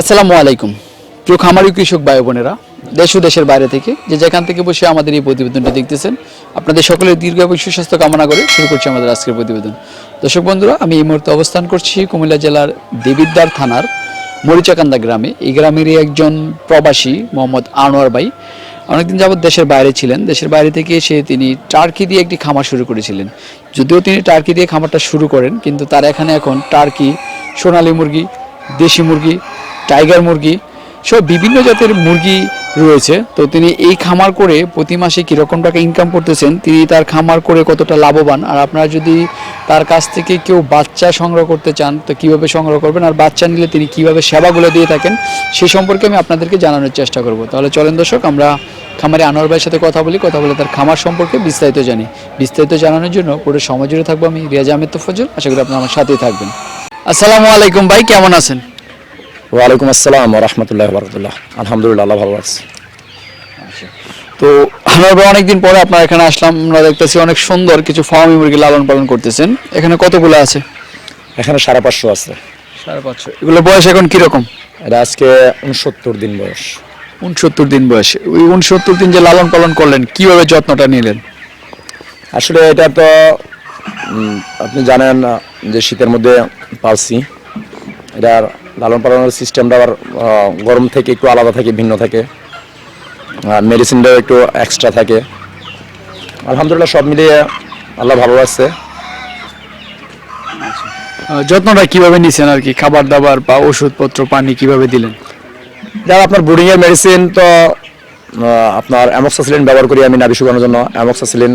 আসসালামু আলাইকুম। প্রিয় খামারি কৃষক ভাই বোনেরা, দেশ ও দেশের বাইরে থেকে যে যেখান থেকে বসে আমাদের এই প্রতিবেদনটি দেখতেছেন, আপনাদের সকলের দীর্ঘ এবং সুস্বাস্থ্য কামনা করে শুরু করছি আমাদের আজকের প্রতিবেদন। দর্শক বন্ধুরা, আমি এই মুহূর্তে অবস্থান করছি কুমিল্লা জেলার দেবিদ্বার থানার মরিচাকান্দা গ্রামে। এই গ্রামেরই একজন প্রবাসী, মোহাম্মদ আনোয়ার ভাই। অনেকদিন যাবৎ দেশের বাইরে ছিলেন। দেশের বাইরে থেকে এসে তিনি টার্কি দিয়ে একটি খামার শুরু করেছিলেন। যদিও তিনি টার্কি দিয়ে খামারটা শুরু করেন, কিন্তু তার এখানে এখন টার্কি, সোনালি মুরগি, দেশি মুরগি, টাইগার মুরগি সব বিভিন্ন জাতের মুরগি রয়েছে। তো তিনি এই খামার করে প্রতি মাসে কীরকম টাকা ইনকাম করতেছেন, তিনি তার খামার করে কতটা লাভবান? আর আপনারা যদি তার কাছ থেকে কেউ বাচ্চা সংগ্রহ করতে চান, তো কীভাবে সংগ্রহ করবেন? আর বাচ্চা নিলে তিনি কীভাবে সেবাগুলো দিয়ে থাকেন, সে সম্পর্কে আমি আপনাদেরকে জানানোর চেষ্টা করব। তাহলে চলেন দর্শক, আমরা খামারে আনোয়ার ভাইয়ের সাথে কথা বলি, কথা বলে তার খামার সম্পর্কে বিস্তারিত জানি। বিস্তারিত জানানোর জন্য পুরো সময় জুড়ে থাকব আমি, রিয়াজ আহমেদ তোফজল আশা করি আপনারা আমার সাথেই থাকবেন। আসসালামু আলাইকুম ভাই, কেমন আছেন? ওয়ালাইকুম আসসালাম রহমতুল্লাহ বরকতুল্লাহ আলহামদুলিল্লাহ আল্লাহ ভালো আছে। তো আমরা অনেকদিন পরে আপনার এখানে আসলাম আমরা দেখতেছি অনেক সুন্দর কিছু ফার্মি মুরগি লালন পালন করতেছেন। এখানে কতগুলো আছে? এখানে সাড়ে পাঁচশো আছে। সাড়ে পাঁচশো। এগুলো বয়স এখন কীরকম? এটা আজকে উনসত্তর দিন বয়স। উনসত্তর দিন বয়স। ওই উনসত্তর দিন যে লালন পালন করলেন কীভাবে যত্নটা নিলেন? আসলে এটা তো আপনি জানেন যে শীতের মধ্যে পালছি এটার লালন পালনের সিস্টেমটা আবার গরম থেকে একটু আলাদা থাকে ভিন্ন থাকে। মেডিসিনটাও একটু এক্সট্রা থাকে। আলহামদুলিল্লাহ সব মিলিয়ে আল্লাহ ভালো লাগছে আহ, যত্নটা কীভাবে নিছেন আর কি? খাবার দাবার বা ওষুধপত্র পানি কীভাবে দিলেন? যারা আপনার ব্রুডিং এর মেডিসিন তো আপনার অ্যামক্সাসিলিন ব্যবহার করি আমি নাভি শুকানোর জন্য। অ্যামক্সাসিলিন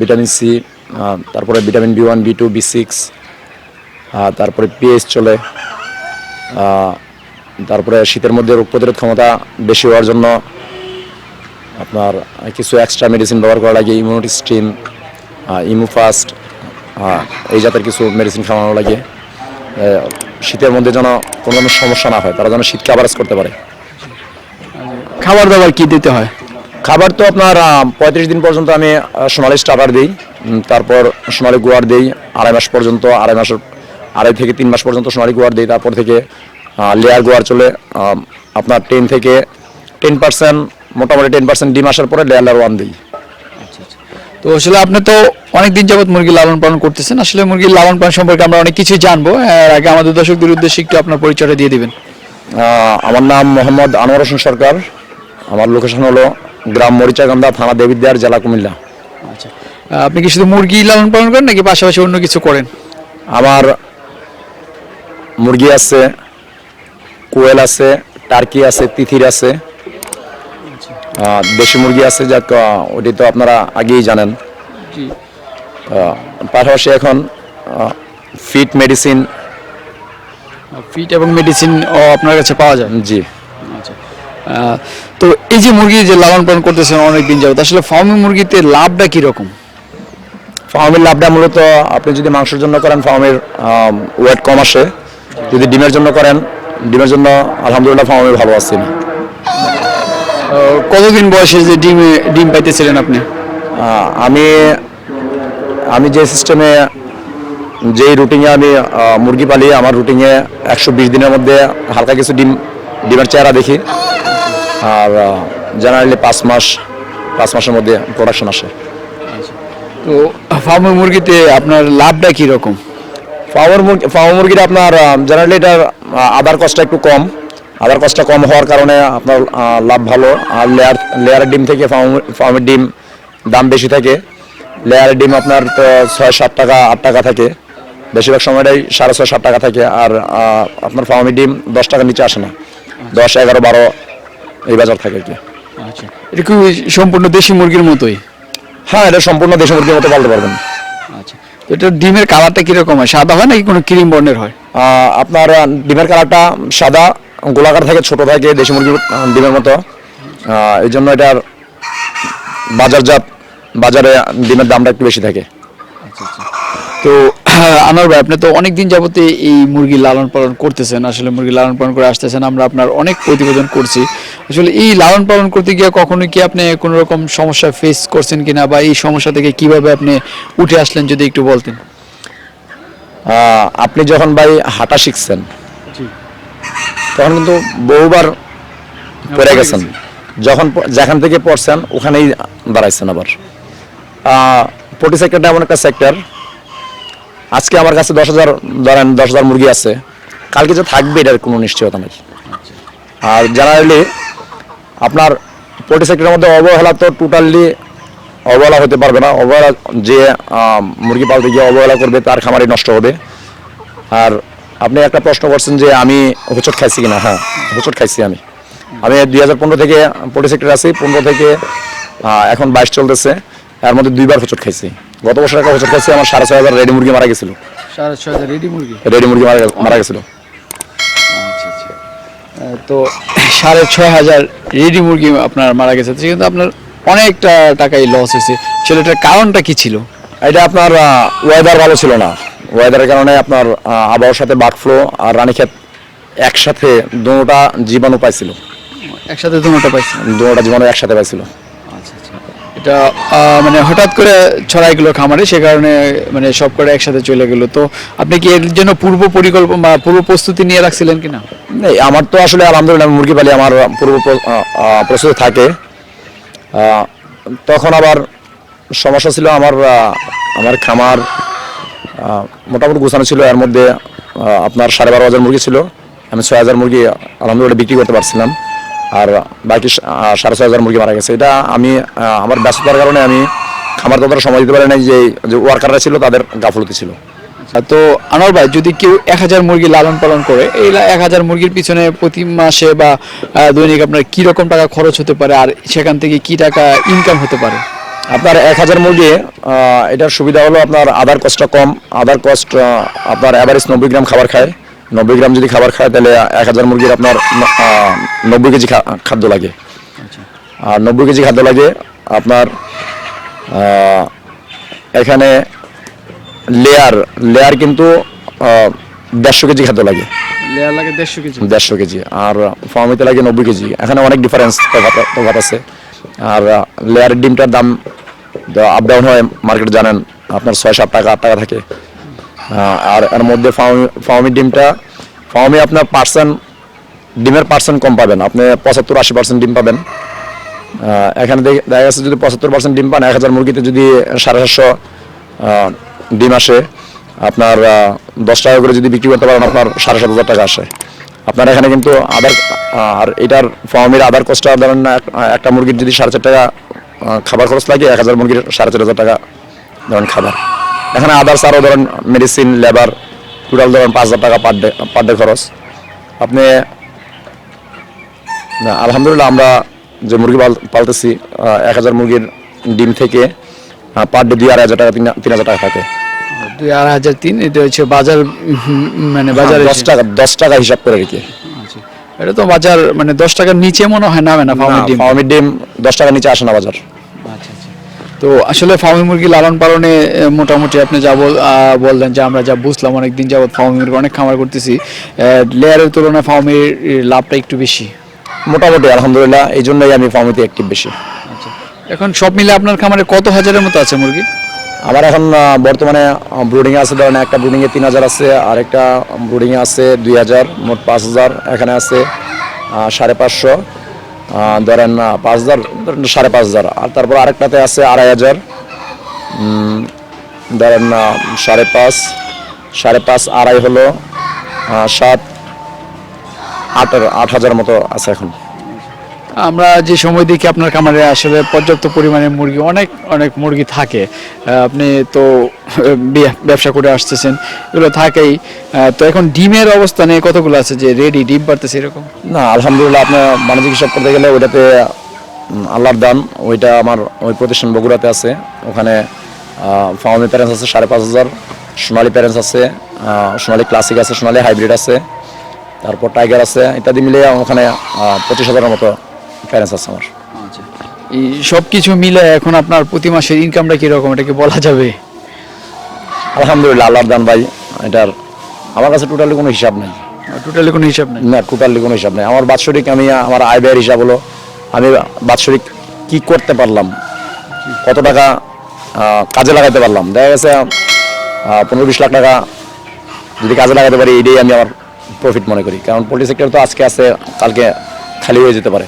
ভিটামিন সি তারপরে vitamin B one B two B six তারপরে পিএইচ চলে। তারপরে শীতের মধ্যে রোগ প্রতিরোধ ক্ষমতা বেশি হওয়ার জন্য আপনার কিছু এক্সট্রা মেডিসিন ব্যবহার করা লাগে ইমিউনিটি স্ট্রিম ইমুফাস্ট এই জাতের কিছু মেডিসিন খাওয়ানো লাগে। শীতের মধ্যে যেন কোনো ধরনের সমস্যা না হয় তারা যেন শীতকে আবারাজ করতে পারে। খাবার দাবার কি দিতে হয়? খাবার তো আপনার পঁয়ত্রিশ দিন পর্যন্ত আমি সোনালি স্টার্টার দিই তারপর সোনালি গোয়ার দিই আড়াই মাস পর্যন্ত আড়াই মাসের আড়াই থেকে তিন মাস পর্যন্ত সোনালি গোয়ার দিই তারপর থেকে লেয়ার গোয়ার চলে আপনার টেন থেকে টেন পার্সেন্ট মোটামুটি টেন পার্সেন্ট ডিম আসার পরে লেয়ার ওয়ান দিই। তো আসলে আপনি তো অনেকদিন যাবত মুরগি লালন পালন করতেছেন। আসলে মুরগির লালন পালন সম্পর্কে আমরা অনেক কিছু জানব। এর আগে আমাদের দর্শকদের উদ্দেশ্যে একটু আপনার পরিচয়টা দিয়ে দিবেন। আমার নাম মোহাম্মদ আনোয়ার হোসেন সরকার। আমার লোকেশন হলো গ্রাম মরিচাকান্দা থানা দেবিদ্যার জেলা কুমিল্লা। আচ্ছা। আপনি কি শুধু মুরগি লালন পালন করেন নাকি পাশাপাশি অন্য কিছু করেন? আমার মুরগি আছে কোয়েল আছে টার্কি আছে তিথির আছে। দেশি মুরগি আছে যাক আহ, ওটি তো আপনারা আগেই জানেন। পাশাপাশি এখন ফিট মেডিসিন। ফিট এবং মেডিসিন ও আপনার কাছে পাওয়া যায়? জি। আচ্ছা। তো এই যে মুরগি যে লালন পালন করতেছেন অনেক দিন যাবত আসলে ফার্মি মুরগিতে লাভটা কীরকম? ফার্মের লাভটা মূলত আপনি যদি মাংসের জন্য করেন ফার্মের ওয়েট কম আসে। যদি ডিমের জন্য করেন ডিমের জন্য আলহামদুলিল্লাহ ফার্মে ভালো আছি। কতদিন বয়সে যে ডিম ডিম পাইতেছিলেন আপনি? আমি আমি যে সিস্টেমে যেই রুটিনে আমি মুরগি পালি আমার রুটিনে একশো বিশ দিনের মধ্যে হালকা কিছু ডিম ডিমের চেহারা দেখি। আর জেনারেলি পাঁচ মাস পাঁচ মাসের মধ্যে প্রোডাকশন আসে। তো ফার্মি মুরগিতে আপনার লাভটা কীরকম? ফার্মার মুরগি ফার্মার মুরগিটা আপনার জেনারেলি এটার আদার কস্টটা একটু কম। আদার কস্টটা কম হওয়ার কারণে আপনার লাভ ভালো। আর লেয়ার লেয়ারের ডিম থেকে ফার্মের ডিম দাম বেশি থাকে। লেয়ারের ডিম আপনার ছয় সাত টাকা আট টাকা থাকে। বেশিরভাগ সময়টাই সাড়ে ছয় সাত টাকা থাকে। আর আপনার ফার্মের ডিম দশ টাকার নিচে আসে না। দশ এগারো বারো এই বাজার থাকে আর কি। আচ্ছা। এটা কি সম্পূর্ণ দেশি মুরগির মতোই? হ্যাঁ এটা সম্পূর্ণ দেশি মুরগির মতো পালতে পারবেন। আচ্ছা এটা ডিমের কালারটা কীরকম হয়? সাদা হয় নাকি কোনো ক্রিম বর্ণের হয়? আপনার ডিমের কালারটা সাদা গোলাকার থাকে ছোট থাকে দেশি মুরগির ডিমের মতো। এই জন্য এটার বাজারজাত বাজারে ডিমের দামটা একটু বেশি থাকে। তো আনোয়ার ভাই আপনি তো অনেক দিন যাবতে এই মুরগি লালন পালন করতেছেন। আসলে মুরগি লালন পালন করে আসতেছেন। আমরা আপনার অনেক প্রতিবেদন করছি। আসলে এই লালন পালন করতে গিয়ে কখনো কি আপনি কোনো রকম সমস্যা ফেস করছেন কিনা বা এই সমস্যা থেকে কীভাবে আপনি উঠে আসলেন যদি একটু বলতেন? আপনি যখন ভাই হাঁটা শিখছেন তখন কিন্তু বহুবার পড়ে গেছেন। যখন যেখান থেকে পড়ছেন ওখানেই দাঁড়াইছেন আবার। পটি সেক্টরটা এমন একটা সেক্টর আজকে আমার কাছে দশ হাজার ধরেন দশ হাজার মুরগি আছে। কালকে যে থাকবে এটার কোনো নিশ্চয়তা নেই। আর জেনারেলি আপনার পোলট্রি সেক্টরের মধ্যে অবহেলা তো টোটালি অবহেলা হতে পারবে না। অবহেলা যে মুরগি পালতে গিয়ে অবহেলা করবে তার খামারই নষ্ট হবে। আর আপনি একটা প্রশ্ন করছেন যে আমি হোচট খাইছি কিনা? হ্যাঁ হোচট খাইছি আমি। আমি দুই হাজার পনেরো থেকে পোলট্রি সেক্টর আছি পনেরো থেকে এখন বাইশ চলতেছে। এর মধ্যে দুইবার হোচট খাইছি। গত বছর একটা হোচট খাইছি আমার সাড়ে ছয় হাজার রেডি মুরগি মারা গেছিল। সাড়ে ছয় হাজার রেডি মুরগি? রেডি মুরগি মারা মারা গেছিল। তো সাড়ে ছয় হাজার রেডি মুরগি আপনার মারা গেছে। কিন্তু আপনার অনেকটা টাকাই লস হয়েছে। ছেলেটার কারণটা কি ছিল? এটা আপনার ওয়েদার ভালো ছিল না। ওয়েদারের কারণে আপনার আবহাওয়ার সাথে বার্ড ফ্লো আর রানীক্ষেত একসাথে দুটা জীবাণু পাইছিল। একসাথে দুটা পাইছিল। দুটা জীবাণু একসাথে পাইছিল। এটা মানে হঠাৎ করে ছড়াই গেলো খামারে, সে কারণে মানে সব করে একসাথে চলে গেলো। তো আপনি কি এর জন্য পূর্ব পরিকল্পনা পূর্ব প্রস্তুতি নিয়ে রাখছিলেন কিনা? আমার তো আসলে আলহামদুলিল্লাহ মুরগি পালি আমার পূর্ব প্রস্তুতি থাকে। তখন আবার সমস্যা ছিল আমার আমার খামার মোটামুটি গোছানো ছিল। এর মধ্যে আপনার সাড়ে বারো হাজার মুরগি ছিল। আমি ছয় হাজার মুরগি আলহামদুলিল্লাহ বিক্রি করতে পারছিলাম। আর বাকি সাড়ে ছয় হাজার মুরগি মারা গেছে। এটা আমি আমার ব্যস্ততার কারণে আমি খামার ততটা সময় দিতে পারি নাই যে যে ওয়ার্কাররা ছিল তাদের গাফলতি ছিল। তো আনোয়ার ভাই যদি কেউ এক হাজার মুরগি লালন পালন করে এই এক হাজার মুরগির পিছনে প্রতি মাসে বা দৈনিক আপনার কি রকম টাকা খরচ হতে পারে আর সেখান থেকে কি টাকা ইনকাম হতে পারে? আপনার এক হাজার মুরগি এটার সুবিধা হলো আপনার আদার কস্টটা কম। আদার কস্ট আপনার অ্যাভারেজ নব্বই গ্রাম খাবার খায়। নব্বই গ্রাম যদি খাবার খায় তাহলে এক হাজার মুরগির আপনার নব্বই কেজি খাদ্য লাগে। আর নব্বই কেজি খাদ্য লাগে আপনার এখানে লেয়ার লেয়ার কিন্তু দেড়শো কেজি খাদ্য লাগে। লেয়ার লাগে দেড়শো কেজি? দেড়শো কেজি। আর ফার্মিতে লাগে নব্বই কেজি। এখানে অনেক ডিফারেন্স তফাৎ আছে। আর লেয়ারের ডিমটার দাম আপ ডাউন হয় মার্কেট জানেন আপনার ছয় সাত টাকা আট টাকা থাকে। আর এর মধ্যে ফার্মির ডিমটা ফার্মি আপনার পার্সেন্ট, ডিমের পার্সেন্ট কম পাবেন। আপনি পঁচাত্তর, আশি পার্সেন্ট ডিম পাবেন। এখানে দেখা যাচ্ছে যদি পঁচাত্তর পার্সেন্ট ডিম পান, এক হাজার মুরগিতে যদি সাড়ে সাতশো ডিম আসে, আপনার দশ টাকা করে যদি বিক্রি করতে পারেন, আপনার সাড়ে সাত হাজার টাকা আসে। আপনার এখানে কিন্তু আদার, আর এটার ফার্মের আদার কস্টটা ধরেন না একটা মুরগির যদি সাড়ে চার টাকা খাবার খরচ লাগে, এক হাজার মুরগির সাড়ে চার হাজার টাকা ধরেন খাবার। এখানে আদার্স আরও ধরেন মেডিসিন লেবার টোটাল ধরেন পাঁচ হাজার টাকা পার ডে পার ডে খরচ। আপনি আলহামদুলিল্লাহ আমরা যে মুরগি পাল পালতেছি এক হাজার মুরগির ডিম থেকে পার ডে দুই আড়াই হাজার টাকা তিন হাজার টাকা থাকে। দুই আড়াই হাজার তিন এটা হচ্ছে বাজার মানে বাজারে দশ টাকা দশ টাকা হিসাব করে রেখে আচ্ছা। এটা তো বাজার মানে দশ টাকার নিচে মনে হয় নামে না ফার্মের ডিম? ফার্মের ডিম দশ টাকা নিচে আসে না বাজার। তো আসলে ফার্মি মুরগি লালন পালনে মোটামুটি আপনি যা বললেন যে আমরা যা বুঝলাম অনেক দিন যাবত ফার্মি মুরগি অনেক খামার করতেছি লেয়ারের তুলনায় ফার্মির লাভটা একটু বেশি? মোটামুটি আলহামদুলিল্লাহ এই জন্যই আমি ফার্মিতে অ্যাক্টিভ বেশি। আচ্ছা এখন সব মিলে আপনার খামারে কত হাজারের মতো আছে মুরগি? আমার এখন বর্তমানে ব্রুডিংয়ে আছে ধরেন একটা ব্রুডিংয়ে তিন হাজার আছে আর একটা ব্রুডিংয়ে আছে দুই হাজার মোট পাঁচ হাজার এখানে আছে সাড়ে পাঁচশো। ধরেন পাঁচ হাজার সাড়ে পাঁচ হাজার আর তারপর আরেকটাতে আছে আড়াই হাজার। ধরেন সাড়ে পাঁচ সাড়ে পাঁচ আড়াই হলো সাত আট আট হাজার মতো আছে এখন। আমরা যে সময় দেখি আপনার খামারে আসলে পর্যাপ্ত পরিমাণে মুরগি, অনেক অনেক মুরগি থাকে। আপনি তো ব্যবসা করে আসতেছেন, এগুলো থাকেই। তো এখন ডিমের অবস্থানে কতগুলো আছে যে রেডি ডিম পারতেছে এরকম? না, আলহামদুলিল্লাহ আপনার বাণিজ্যিক হিসাব করতে গেলে ওইটাতে আল্লাহর দান, ওইটা আমার ওই প্রতিষ্ঠান বগুড়াতে আছে। ওখানে ফাউমি প্যারেন্টস আছে সাড়ে পাঁচ হাজার, সোনালি প্যারেন্টস আছে সোনালি ক্লাসিক আছে, সোনালি হাইব্রিড আছে। তারপর টাইগার আছে, ইত্যাদি মিলিয়ে ওখানে পঁচিশ হাজারের মতো প্যারেন্টস আছে আমার আচ্ছা। এই সব কিছু মিলে এখন আপনার প্রতি মাসের ইনকামটা কীরকম? এটা কি বলা যাবে? আলহামদুলিল্লাহ আল্লাহ দান ভাই এটার আমার কাছে টোটালি কোনো হিসাব নেই। টোটালি কোনো হিসাব নেই? না টোটালি কোনো হিসাব নেই। আমার বাৎসরিক আমি আমার আয় ব্যয়ের হিসাব হলো আমি বাৎসরিক কি করতে পারলাম? কত টাকা কাজে লাগাতে পারলাম? দেখা গেছে পনেরো বিশ লাখ টাকা যদি কাজে লাগাতে পারি এটাই আমি আমার প্রফিট মনে করি। কারণ পোল্ট্রি সেক্টর তো আজকে আছে কালকে খালি হয়ে যেতে পারে।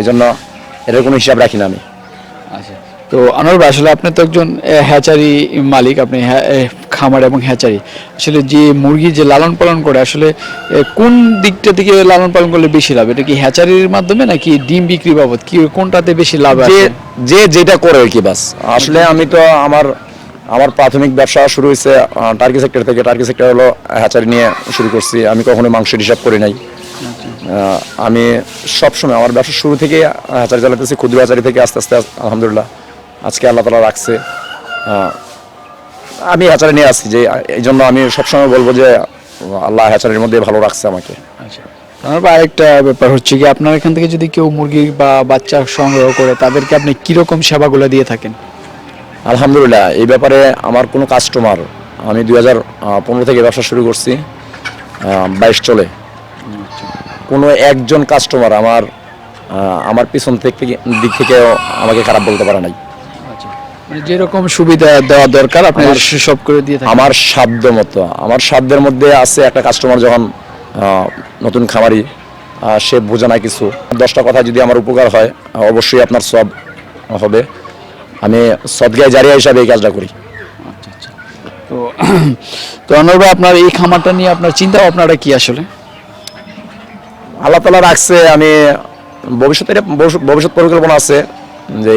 এই জন্য এটার কোনো হিসাব রাখি না আমি। আচ্ছা। তো আনোয়ার ভাই আসলে আপনি তো একজন হ্যাচারি মালিক আপনি খামার এবং হ্যাচারি। আসলে যে মুরগি যে লালন পালন করে আসলে কোন দিকটা থেকে লালন পালন করলে বেশি লাভ? এটা কি হ্যাচারির মাধ্যমে নাকি ডিম বিক্রি বাবদ? কি কোনটাতে বেশি লাভ যে আছে? যে যেটা করে আর কি বাস। আসলে আমি তো আমার আমার প্রাথমিক ব্যবসা শুরু হয়েছে টার্কি সেক্টর থেকে। টার্কি সেক্টর হলো হ্যাচারি নিয়ে শুরু করছি। আমি কখনো মাংসের হিসাব করি নাই। আমি সবসময় আমার ব্যবসা শুরু থেকে হ্যাচারি চালাতেছি ক্ষুদ্র হ্যাচারি থেকে আস্তে আস্তে আলহামদুলিল্লাহ আজকে আল্লাহ তালা রাখছে। আমি হ্যাচারি নিয়ে আসছি যে এই জন্য আমি সবসময় বলব যে আল্লাহ হ্যাচারির মধ্যে ভালো রাখছে আমাকে। আচ্ছা। আরেকটা ব্যাপার হচ্ছে কি আপনার এখান থেকে যদি কেউ মুরগি বা বাচ্চা সংগ্রহ করে তাদেরকে আপনি কীরকম সেবাগুলো দিয়ে থাকেন? আলহামদুলিল্লাহ এই ব্যাপারে আমার কোনো কাস্টমার আমি দুই হাজার পনেরো থেকে ব্যবসা শুরু করছি বাইশ চলে। কোনো একজন কাস্টমার আমার আমার পিছন থেকে দিক থেকে আমাকে খারাপ বলতে পারে নাই। আচ্ছা মানে যেরকম সুবিধা দেওয়া দরকার আপনি সব করে দিয়ে আমার সাধ্য মতো আমার সাধ্যের মধ্যে আছে একটা কাস্টমার যখন নতুন খামারি সে বোঝে না কিছু। দশটা কথা যদি আমার উপকার হয় অবশ্যই আপনার সব হবে। আমি সদগায় জারিয়া হিসাবে এই কাজটা করি। তো তো আনোয়ার আপনার এই খামারটা নিয়ে আপনার চিন্তা ভাবনাটা কি আসলে? আল্লাহ তালা রাখছে আমি ভবিষ্যতে এটা ভবিষ্যৎ- পরিকল্পনা আছে যে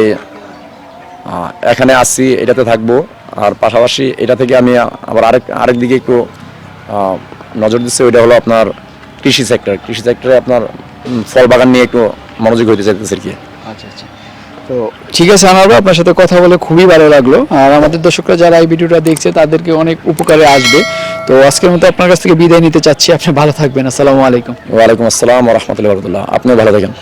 এখানে আসছি এটাতে থাকব। আর পাশাপাশি এটা থেকে আমি আবার আরেক আরেক দিকে একটু নজর দিচ্ছি ওইটা হলো আপনার কৃষি সেক্টর কৃষি সেক্টরে আপনার ফল বাগান নিয়ে একটু মনোযোগ হইতে চাইতেছে আর কি। আচ্ছা আচ্ছা। তো ঠিক আছে আনোয়ার ভাই আপনার সাথে কথা বলে খুবই ভালো লাগল। আর আমাদের দর্শকরা যারা এই ভিডিওটা দেখছে তাদেরকে অনেক উপকারে আসবে। তো আজকের মতো আপনার কাছ থেকে বিদায় নিতে চাচ্ছি। আপনি ভালো থাকবেন। আসসালামু আলাইকুম। ওয়ালাইকুম আসসালাম রহমতুল্লাহ আপনিও ভালো থাকেন।